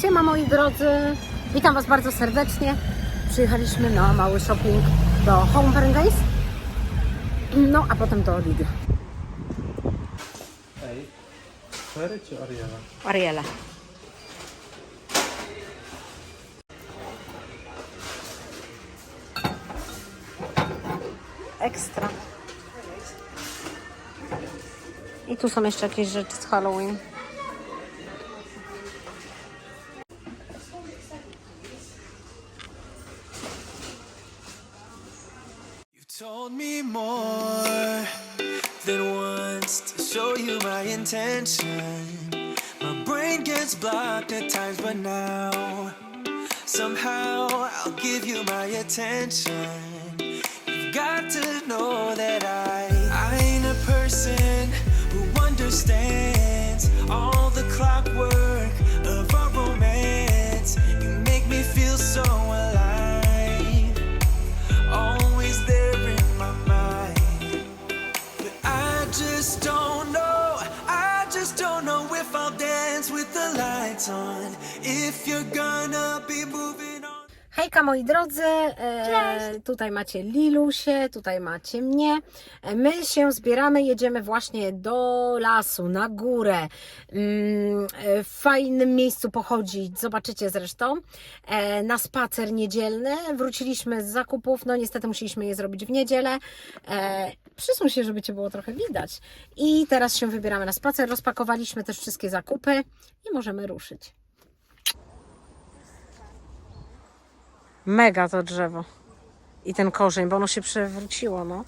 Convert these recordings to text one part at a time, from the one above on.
Siema moi drodzy, witam Was bardzo serdecznie. Przyjechaliśmy na mały shopping do Home Days, no a potem do Lidl. Ej, Ferry czy Ariela? Ariela. Ekstra. I tu są jeszcze jakieś rzeczy z Halloween. Hejka moi drodzy, e, tutaj macie Lilusie, tutaj macie mnie. E, My się zbieramy, jedziemy właśnie do lasu, na górę. Mm, e, W fajnym miejscu pochodzić, zobaczycie zresztą. E, Na spacer niedzielny. Wróciliśmy z zakupów, no niestety musieliśmy je zrobić w niedzielę. E, Przysuń się, żeby Cię było trochę widać. I teraz się wybieramy na spacer. Rozpakowaliśmy też wszystkie zakupy i możemy ruszyć. Mega to drzewo. I ten korzeń, bo ono się przewróciło, no.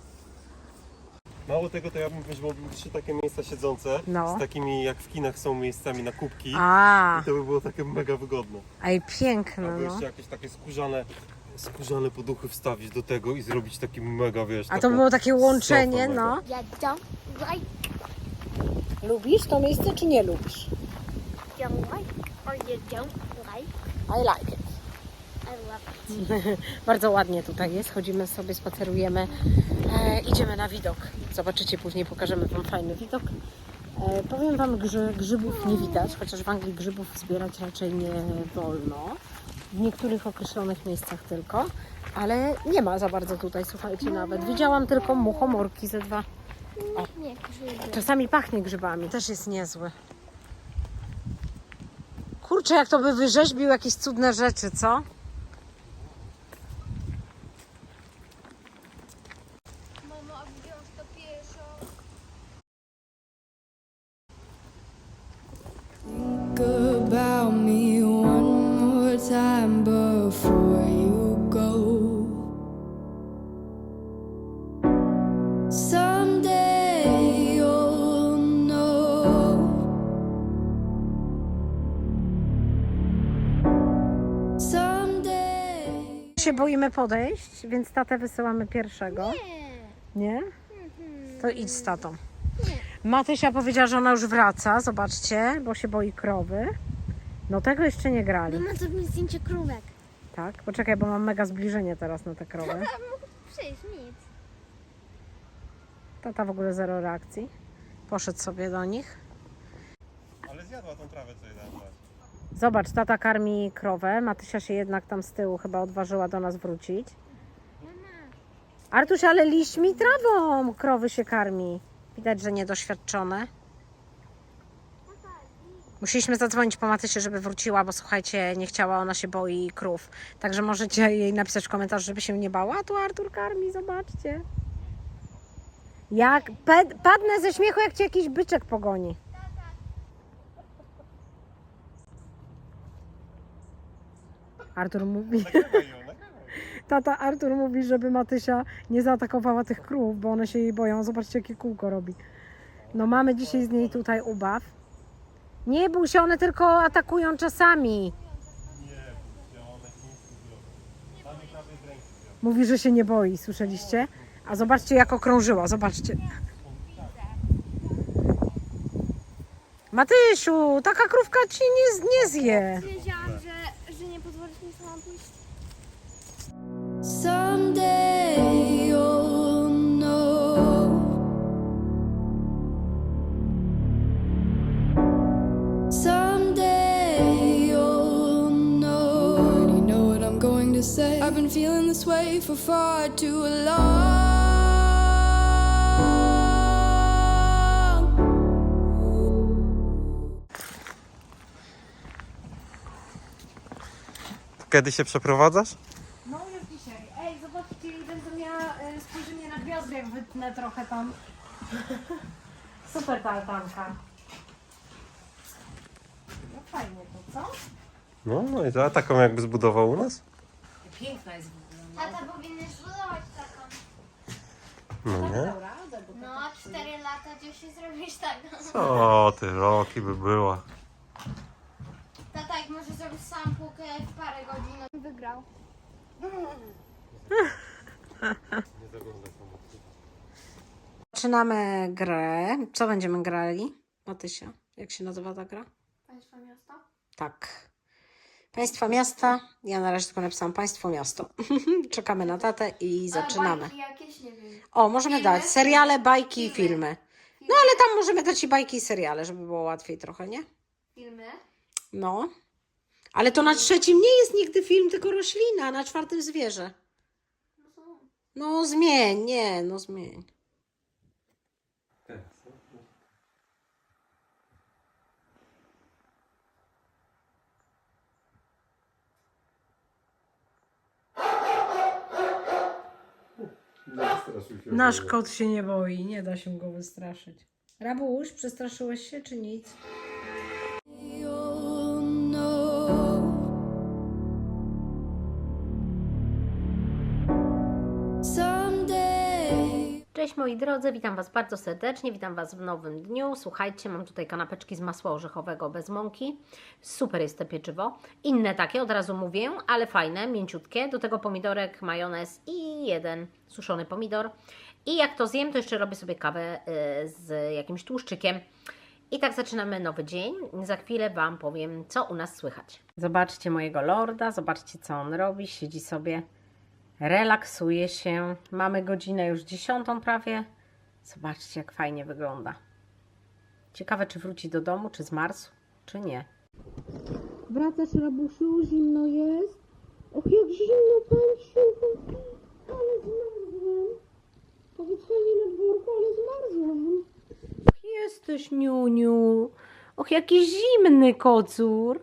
Mało tego, to ja bym weźmiał trzy takie miejsca siedzące, No. z takimi jak w kinach są miejscami na kubki. A, I to by było takie mega wygodne. ej, piękne, Albo no. jeszcze jakieś takie skórzane, skórzane poduchy wstawić do tego i zrobić taki mega, wiesz, A to taką było takie łączenie, sofę no. mega. Like, Lubisz to miejsce, czy nie lubisz? don't like, or you don't like. I like it. I love it. Bardzo ładnie tutaj jest. Chodzimy sobie, spacerujemy. E, idziemy na widok. Zobaczycie, później pokażemy Wam fajny widok. E, powiem Wam, że grzybów nie widać, chociaż w Anglii grzybów zbierać raczej nie wolno. W niektórych określonych miejscach tylko. Ale nie ma za bardzo tutaj, słuchajcie, nawet. Widziałam tylko muchomorki ze dwa. Nie, grzyby. Czasami pachnie grzybami. Też jest niezły. Kurczę, jak to by wyrzeźbił jakieś cudne rzeczy, co? Się boimy podejść, więc tatę wysyłamy pierwszego. Nie. Nie? To idź z tatą. Matysia powiedziała, że ona już wraca, zobaczcie, bo się boi krowy. No tego jeszcze nie grali. Mama, zrób mi zdjęcie krówek. Tak? Poczekaj, bo mam mega zbliżenie teraz na tę krowę. Mógł przyjść, nic. Tata w ogóle zero reakcji. Poszedł sobie do nich. Ale zjadła tą trawę, co jej dałem. Zobacz, tata karmi krowę. Matysia się jednak tam z tyłu chyba odważyła do nas wrócić. Artuś, ale liśćmi trawą krowy się karmi. Widać, że niedoświadczone. Musieliśmy zadzwonić po Matysię, żeby wróciła, bo słuchajcie, nie chciała, ona się boi krów. Także możecie jej napisać w komentarzu, żeby się nie bała. Tu Artur karmi, zobaczcie. Jak padnę ze śmiechu, jak cię jakiś byczek pogoni. Artur mówi. Nagrywaj ją, nagrywaj. Tata Artur mówi, żeby Matysia nie zaatakowała tych krów, bo one się jej boją. Zobaczcie, jakie kółko robi. No mamy dzisiaj z niej tutaj ubaw. Nie bój się, one tylko atakują czasami. Nie, ja prawie ręki zjadła. Mówi, że się nie boi, słyszeliście? A zobaczcie, jak okrążyła, zobaczcie. Matysiu, taka krówka ci nie, nie zje. I've been feeling this way for far too long. Kiedy się przeprowadzasz? Super ta altanka. No fajnie to, co? No, no i to a taką jakby zbudował u nas? Piękna jest w ogóle. Tata powinien zbudować taką. No nie? Radę, bo No, 4 lata gdzieś się zrobisz taką. Co ty, roki by była. Tata, jak może zrobić sam półkę w parę godzin. Wygrał. Zaczynamy grę. Co będziemy grali? Matysia, jak się nazywa ta gra? Państwo miasta? Tak. Państwa miasta. Ja na razie tylko napisałam państwo miasto. Czekamy na tatę i zaczynamy. jakieś, nie wiem. O, możemy Filmy? dać seriale, bajki i filmy. No ale tam możemy dać i bajki i seriale, żeby było łatwiej trochę, nie? Filmy? No. Ale to na trzecim nie jest nigdy film, tylko roślina, a na czwartym zwierzę. No zmień, nie, no zmień. Nasz kot się nie boi, nie da się go wystraszyć. Rabuś, przestraszyłeś się czy nic? Cześć moi drodzy, witam Was bardzo serdecznie, witam Was w nowym dniu. Słuchajcie, mam tutaj kanapeczki z masła orzechowego bez mąki. Super jest to pieczywo. Inne takie, od razu mówię, ale fajne, mięciutkie. Do tego pomidorek, majonez i jeden suszony pomidor. I jak to zjem, to jeszcze robię sobie kawę y, z jakimś tłuszczykiem. I tak zaczynamy nowy dzień. Za chwilę Wam powiem, co u nas słychać. Zobaczcie mojego lorda, zobaczcie, co on robi. Siedzi sobie relaksuje się. Mamy godzinę już dziesiątą prawie. Zobaczcie, jak fajnie wygląda. Ciekawe, czy wróci do domu, czy zmarzł, czy nie. Wracasz, rabusiu? Zimno jest? Och, jak zimno, panciu! Ale zmarzłem. Powiedz fajnie na dworku, ale zmarzłem. Jesteś, Niuniu. Och, jaki zimny kocur.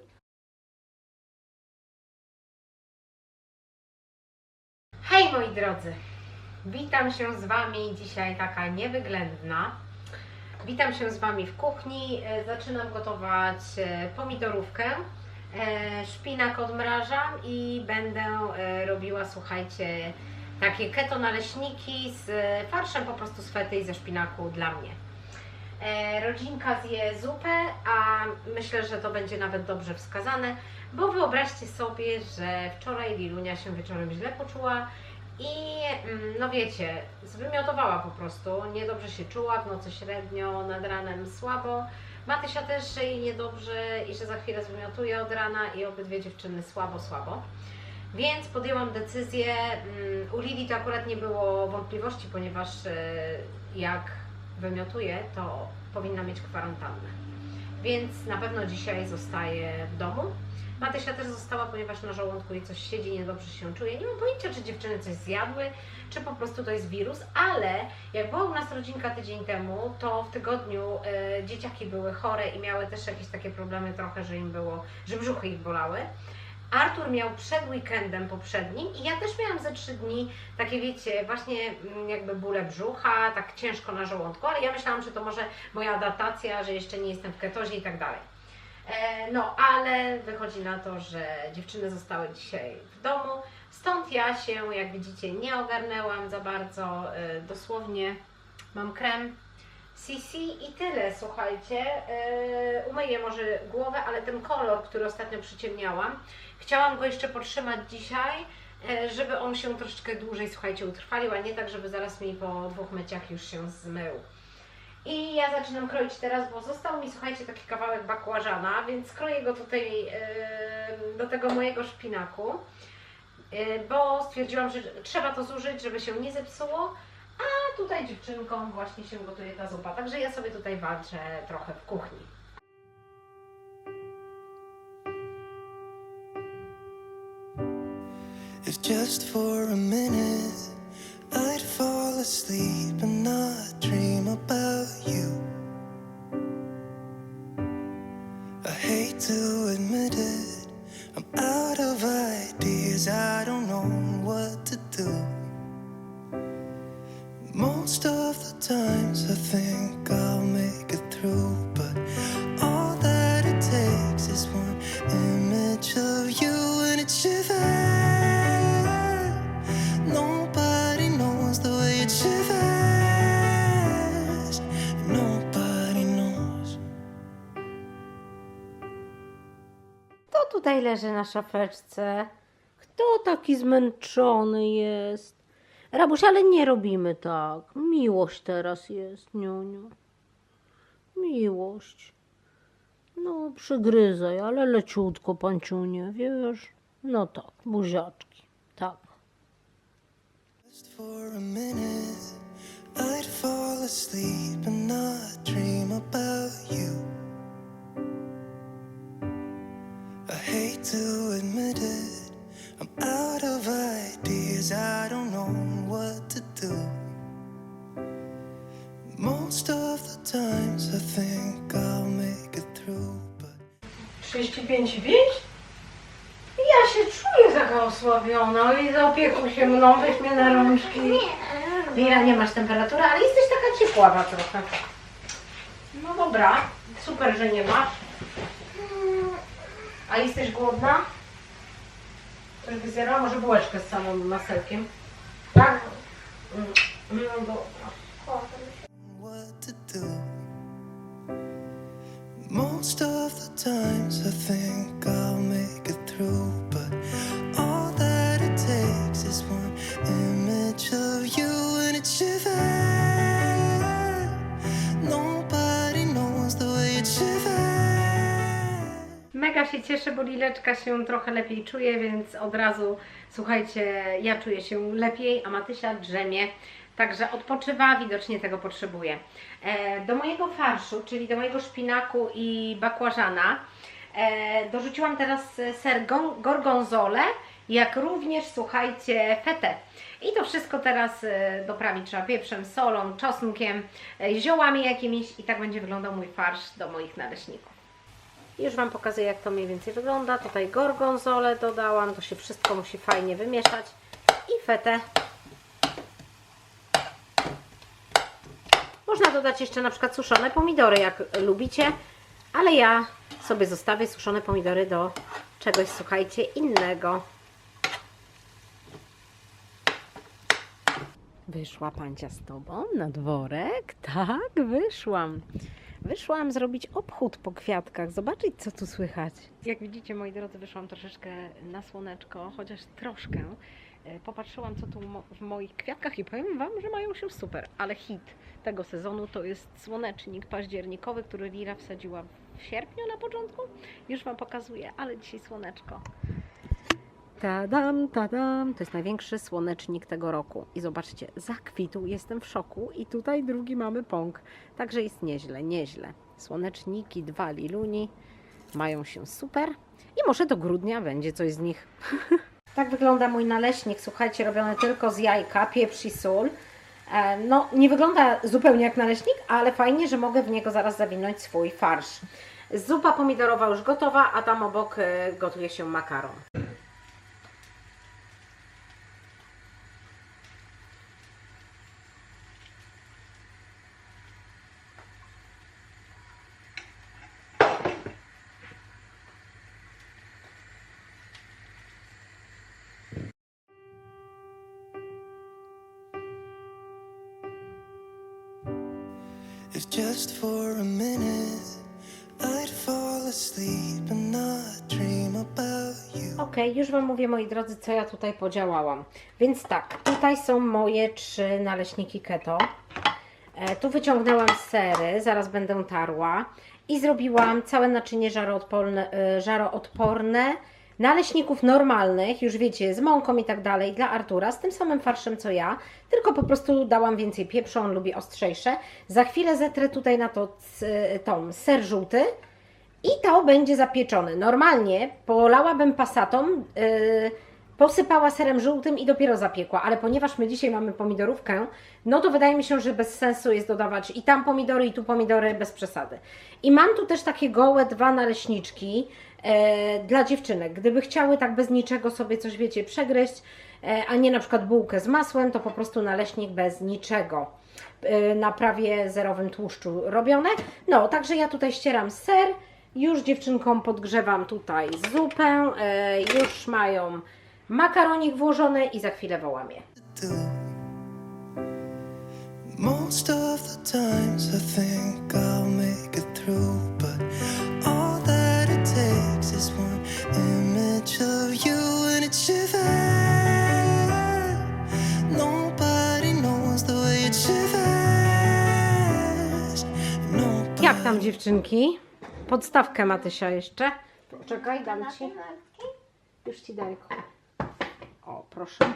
Hej moi drodzy, witam się z Wami dzisiaj taka niewyględna. Witam się z Wami w kuchni. E, Zaczynam gotować e, pomidorówkę. E, Szpinak odmrażam i będę robiła, słuchajcie, takie keto naleśniki z farszem po prostu z fety i ze szpinaku dla mnie. E, Rodzinka zje zupę, a myślę, że to będzie nawet dobrze wskazane, bo wyobraźcie sobie, że wczoraj Lilunia się wieczorem źle poczuła i mm, no wiecie, zwymiotowała po prostu, niedobrze się czuła, w nocy średnio, nad ranem słabo. Matysia też, że jej niedobrze i że za chwilę zwymiotuje od rana i obydwie dziewczyny słabo, słabo. Więc podjęłam decyzję, mm, u Lili to akurat nie było wątpliwości, ponieważ e, jak wymiotuje, to powinna mieć kwarantannę. Więc na pewno dzisiaj zostaje w domu. Matysia też została, ponieważ na żołądku jej coś siedzi, niedobrze się czuje. Nie mam pojęcia, czy dziewczyny coś zjadły, czy po prostu to jest wirus, ale jak była u nas rodzinka tydzień temu, to w tygodniu e, dzieciaki były chore i miały też jakieś takie problemy trochę, że im było, że brzuchy ich bolały. Artur miał przed weekendem poprzednim i ja też miałam ze trzy dni takie, wiecie, właśnie mm, jakby bóle brzucha, tak ciężko na żołądku, ale ja myślałam, że to może moja adaptacja, że jeszcze nie jestem w ketozie i tak dalej. E, No, ale wychodzi na to, że dziewczyny zostały dzisiaj w domu, stąd ja się, jak widzicie, nie ogarnęłam za bardzo, e, dosłownie. Mam krem CC i tyle, słuchajcie. E, Umyję może głowę, ale ten kolor, który ostatnio przyciemniałam, chciałam go jeszcze podtrzymać dzisiaj, e, żeby on się troszeczkę dłużej, słuchajcie, utrwalił, a nie tak, żeby zaraz mi po dwóch myciach już się zmył. I ja zaczynam kroić teraz, bo został mi, słuchajcie, taki kawałek bakłażana, więc kroję go tutaj e, do tego mojego szpinaku, bo stwierdziłam, że trzeba to zużyć, żeby się nie zepsuło, a tutaj dziewczynkom właśnie się gotuje ta zupa, także ja sobie tutaj walczę trochę w kuchni. If just for a minute I'd fall asleep and not dream about you. Leży na szafeczce? Kto taki zmęczony jest? Rabuś, ale nie robimy tak. Miłość teraz jest, niuniu. Miłość. No, przygryzaj, ale leciutko, panciunie, wiesz? No tak, buziaczki, tak. I'd fall asleep and not dream about you. I hate to admit it, I'm out of ideas, I don't know what to do. Most of the times I think I'll make it through, but 35 widzisz? Ja się czuję taka osłabiona i zaopiekuj się mną, weź mnie na rączki. Wira, nie masz temperatury, ale jesteś taka ciepława trochę. No dobra, super, że nie masz. A jesteś głodna? Coś by? Może bułeczkę z masełkiem? Tak? No to. Most of the times I think I'll make it through, but all that it takes is one image of you and it shivers. Mega się cieszę, bo Lileczka się trochę lepiej czuje, więc od razu, słuchajcie, ja czuję się lepiej, a Matysia drzemie, także odpoczywa, widocznie tego potrzebuje. E, do mojego farszu, czyli do mojego szpinaku i bakłażana, e, dorzuciłam teraz ser gon- gorgonzole, jak również, słuchajcie, fetę. I to wszystko teraz e, doprawić trzeba pieprzem, solą, czosnkiem, e, ziołami jakimiś i tak będzie wyglądał mój farsz do moich naleśników. Już Wam pokazuję, jak to mniej więcej wygląda. Tutaj gorgonzolę dodałam, to się wszystko musi fajnie wymieszać. I fetę. Można dodać jeszcze na przykład suszone pomidory, jak lubicie, ale ja sobie zostawię suszone pomidory do czegoś, słuchajcie, innego. Wyszła pancia z tobą na dworek? Tak, wyszłam. Wyszłam zrobić obchód po kwiatkach, zobaczyć co tu słychać. Jak widzicie, moi drodzy, wyszłam troszeczkę na słoneczko, chociaż troszkę. E, Popatrzyłam, co tu w moich kwiatkach i powiem Wam, że mają się super. Ale hit tego sezonu to jest słonecznik październikowy, który Lira wsadziła w sierpniu na początku. Już Wam pokazuję, ale dzisiaj słoneczko. Tadam, tadam. To jest największy słonecznik tego roku. I zobaczcie, zakwitł, jestem w szoku. I tutaj drugi mamy pąk. Także jest nieźle, nieźle. Słoneczniki, dwa liluni mają się super. I może do grudnia będzie coś z nich. tak wygląda mój naleśnik, słuchajcie, robiony tylko z jajka, pieprz i sól. E, No, nie wygląda zupełnie jak naleśnik, ale fajnie, że mogę w niego zaraz zawinąć swój farsz. Zupa pomidorowa już gotowa, a tam obok e, gotuje się makaron. Just for a minute I'd fall asleep and I dream about you. Okej, już Wam mówię, moi drodzy, co ja tutaj podziałałam. Więc tak, tutaj są moje trzy naleśniki keto. E, tu wyciągnęłam sery, zaraz będę tarła. I zrobiłam całe naczynie żaroodporne, e, żaroodporne naleśników normalnych, już wiecie, z mąką i tak dalej, dla Artura, z tym samym farszem co ja, tylko po prostu dałam więcej pieprzu, on lubi ostrzejsze. Za chwilę zetrę tutaj na to tą ser żółty, i to będzie zapieczone. Normalnie polałabym pasatą, yy, posypała serem żółtym i dopiero zapiekła, ale ponieważ my dzisiaj mamy pomidorówkę, no to wydaje mi się, że bez sensu jest dodawać i tam pomidory, i tu pomidory bez przesady. I mam tu też takie gołe dwa naleśniczki e, dla dziewczynek. Gdyby chciały tak bez niczego sobie coś, wiecie, przegryźć, e, a nie na przykład bułkę z masłem, to po prostu naleśnik bez niczego y, na prawie zerowym tłuszczu robione. No, także ja tutaj ścieram ser, już dziewczynkom podgrzewam tutaj zupę, y, już mają makaronik włożony i za chwilę wołam je. do. Most of the times I think I'll make it through, but all that it takes is one image of you and it shivers. Nobody knows the way it shivers. Nobody Jak tam dziewczynki? Podstawkę Matysia jeszcze. Poczekaj, dam Ci. Już Ci daję. O, proszę.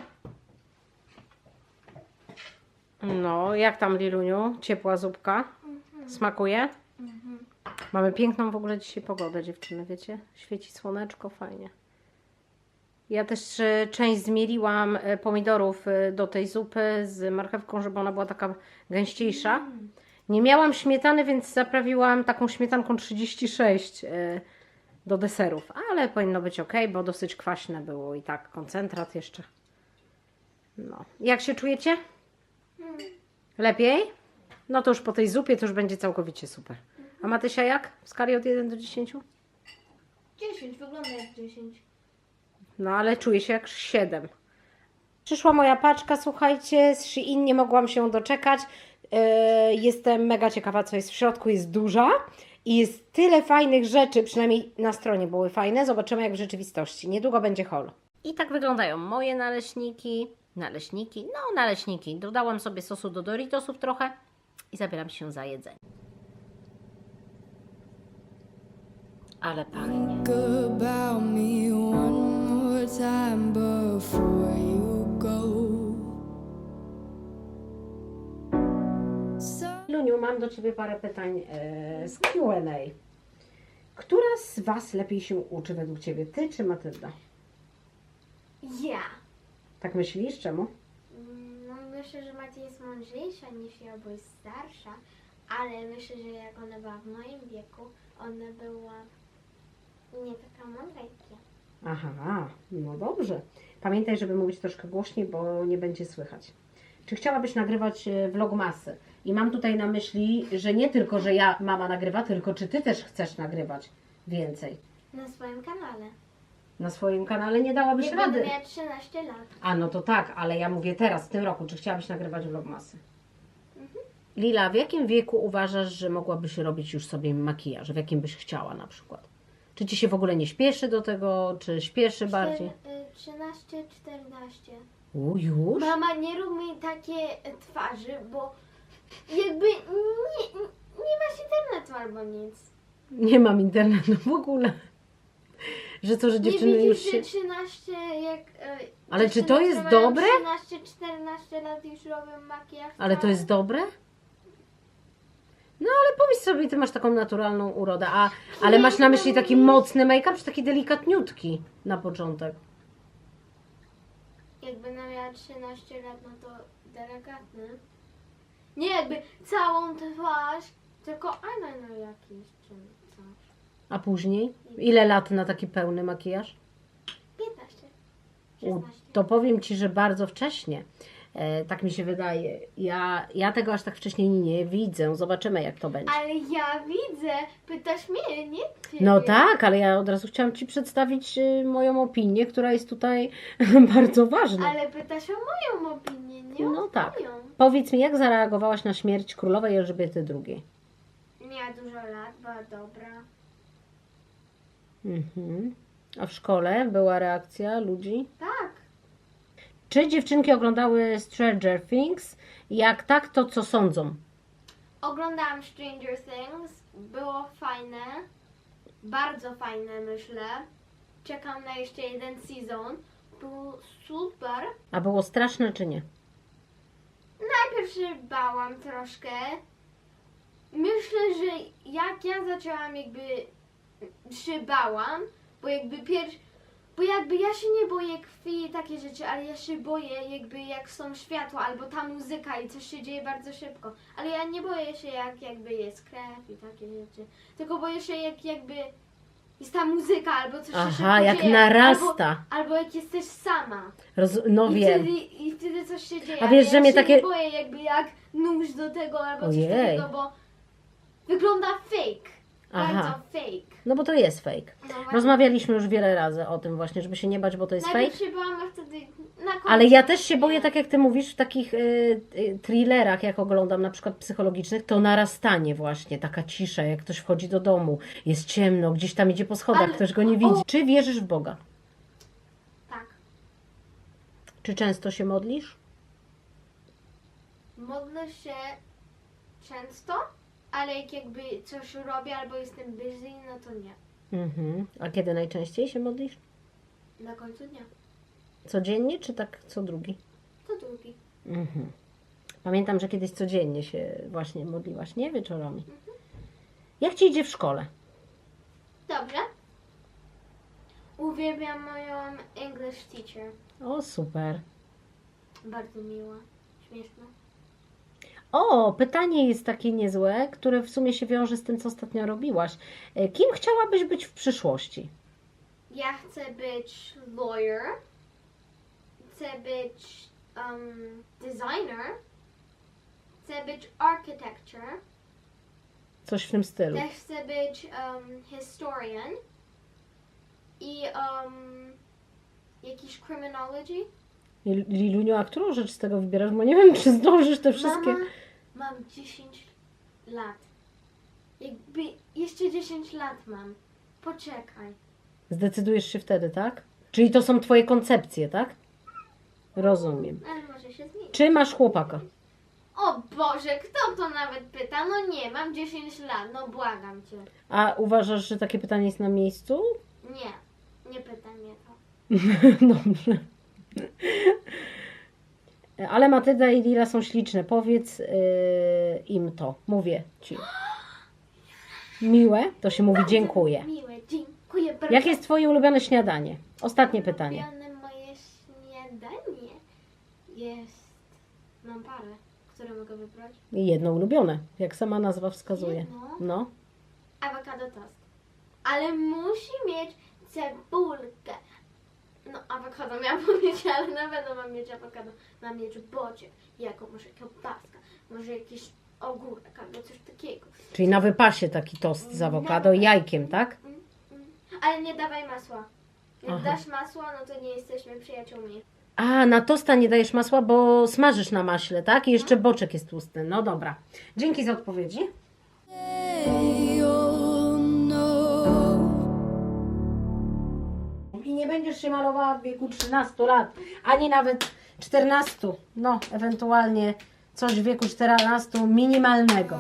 No, jak tam Liluniu? Ciepła zupka? Smakuje? Mamy piękną w ogóle dzisiaj pogodę, dziewczyny, wiecie? Świeci słoneczko, fajnie. Ja też e, część zmieliłam e, pomidorów e, do tej zupy z marchewką, żeby ona była taka gęściejsza. Nie miałam śmietany, więc zaprawiłam taką śmietanką 36 e, do deserów, ale powinno być ok, bo dosyć kwaśne było i tak koncentrat jeszcze. No. Jak się czujecie? Lepiej? No to już po tej zupie to już będzie całkowicie super. A Matysia jak? W skali od 1 do 10? 10, wygląda jak 10. No ale czuję się jak 7. Przyszła moja paczka, słuchajcie, z Shein nie mogłam się doczekać. Yy, jestem mega ciekawa, co jest w środku. Jest duża i jest tyle fajnych rzeczy, przynajmniej na stronie były fajne. Zobaczymy, jak w rzeczywistości. Niedługo będzie haul. I tak wyglądają moje naleśniki. Naleśniki? No, naleśniki. Dodałam sobie sosu do Doritosów trochę i zabieram się za jedzenie. Ale pachnie. Luniu, mam do Ciebie parę pytań e, z Q&A. Która z Was lepiej się uczy według Ciebie, Ty czy Matylda? Ja. Tak myślisz? Czemu? Mm, No myślę, że Macie jest mądrzejsza niż ja, bo jest starsza, ale myślę, że jak ona była w moim wieku, ona była nie taka mądra jak ja. Aha, no dobrze. Pamiętaj, żeby mówić troszkę głośniej, bo nie będzie słychać. Czy chciałabyś nagrywać e, vlogmasy? I mam tutaj na myśli, że nie tylko, że ja, mama nagrywa, tylko czy Ty też chcesz nagrywać więcej? Na swoim kanale. Na swoim kanale nie dałabyś Jak rady. będę miała 13 lat. A no to tak, ale ja mówię teraz, w tym roku, czy chciałabyś nagrywać vlogmasy? Lila, w jakim wieku uważasz, że mogłabyś robić już sobie makijaż? W jakim byś chciała na przykład? Czy ci się w ogóle nie śpieszy do tego, czy śpieszy bardziej? Czter- y, 13, 14. U, już? Mama, nie rób mi takie twarzy, bo jakby nie, nie masz internetu albo nic. Nie mam internetu w ogóle. Że co, że dziewczyny nie już widzisz, się... że 13 jak... e, Ale czy to jest które mają dobre? 13-14 lat już robią makijaż. Ale to jest dobre? No ale pomyśl sobie, ty masz taką naturalną urodę, a, ale masz na myśli taki mocny make-up, czy taki delikatniutki na początek? Jakby ona miała 13 lat, no to delikatny. Nie jakby całą twarz, tylko eyeliner jakiś czy coś. A później? Ile lat na taki pełny makijaż? 15. U, 16. to powiem Ci, że bardzo wcześnie. E, tak mi się wydaje. Ja, ja tego aż tak wcześnie nie widzę. Zobaczymy, jak to będzie. Ale ja widzę, pytasz mnie, nie ciebie. No tak, ale ja od razu chciałam Ci przedstawić y, moją opinię, która jest tutaj bardzo ważna. Ale pytasz o moją opinię, nie o No tak. twoją. Powiedz mi, jak zareagowałaś na śmierć królowej Elżbiety II? Miała dużo lat, była dobra. Mhm. A w szkole była reakcja ludzi? Tak. Czy dziewczynki oglądały Stranger Things? Jak tak, to co sądzą? Oglądałam Stranger Things. Było fajne. Bardzo fajne, myślę. Czekam na jeszcze jeden sezon. Był super. A było straszne czy nie? Najpierw się bałam troszkę. Myślę, że jak ja zaczęłam jakby się bałam, bo jakby pierwszy, bo jakby ja się nie boję krwi i takie rzeczy, ale ja się boję jakby jak są światła albo ta muzyka i coś się dzieje bardzo szybko. Ale ja nie boję się jak jakby jest krew i takie rzeczy. Tylko boję się jak jakby jest ta muzyka albo coś się Aha, szybko jak dzieje, narasta. Albo, albo jak jesteś sama. Roz... No I wiem. wtedy, I wtedy coś się dzieje. A ale wiesz, ja że mnie się takie- nie boję jakby jak nóż do tego albo coś Ojej. takiego, bo wygląda fake. Aha. Bardzo fake. No bo to jest fake. No właśnie. Rozmawialiśmy już wiele razy o tym właśnie, żeby się nie bać, bo to jest fake. Najpierw się bałam, a wtedy na końcu... Ale ja też się boję, tak jak ty mówisz, w takich y, y, thrillerach, jak oglądam na przykład psychologicznych, to narastanie właśnie, taka cisza, jak ktoś wchodzi do domu, jest ciemno, gdzieś tam idzie po schodach, Ale- ktoś go nie widzi. Czy wierzysz w Boga? Tak. Czy często się modlisz? Modlę się często, ale jak jakby coś robię albo jestem busy, no to nie. Mhm. A kiedy najczęściej się modlisz? Na końcu dnia. Codziennie, czy tak co drugi? To drugi. Mhm. Pamiętam, że kiedyś codziennie się właśnie modliłaś, nie? Wieczorami. Jak ci idzie w szkole? Dobrze. Uwielbiam moją English teacher. O, super. Bardzo miła. Śmieszna. O, pytanie jest takie niezłe, które w sumie się wiąże z tym, co ostatnio robiłaś. E, Kim chciałabyś być w przyszłości? Ja chcę być lawyer. Chcę być um, designer. Chcę być architecture. Coś w tym stylu. Też chcę być um, historian. I um, jakiś criminology. Lil- Liluniu, a którą rzecz z tego wybierasz? Bo nie wiem, czy zdążysz te wszystkie. Mama, mam 10 lat. Jakby jeszcze 10 lat mam. Poczekaj. Zdecydujesz się wtedy, tak? Czyli to są twoje koncepcje, tak? Rozumiem. Ale może się zmieni. Czy masz chłopaka? O Boże, kto to nawet pyta? No nie, mam 10 lat, no błagam cię. A uważasz, że takie pytanie jest na miejscu? Nie, nie pytaj mnie to. Dobrze. Ale Matylda i Lila są śliczne. Powiedz yy, im to. Mówię ci. Miłe? To się mówi dziękuję. Miłe, dziękuję bardzo. Jakie jest Twoje ulubione śniadanie? Ostatnie pytanie. Ulubione moje śniadanie jest... Mam parę, które mogę wybrać. Jedno ulubione, jak sama nazwa wskazuje. Jedno? No. Awokado toast. Ale musi mieć cebulkę. No, awokado miałam mieć, ale na pewno mam mieć awokado. Mam mieć bocie, jako może kiełbaska, może jakiś ogórek albo coś takiego. Czyli na wypasie taki tost z awokado i jajkiem, tak? Mm, mm. Ale nie dawaj masła. Jak Aha. dasz masła, no to nie jesteśmy przyjaciółmi. A, na tosta nie dajesz masła, bo smażysz na maśle, tak? I jeszcze boczek jest tłusty. No dobra. Dzięki za odpowiedzi. You'll nie będziesz się malowała w wieku 13 lat, ani nawet 14. No, ewentualnie coś w wieku 14 minimalnego.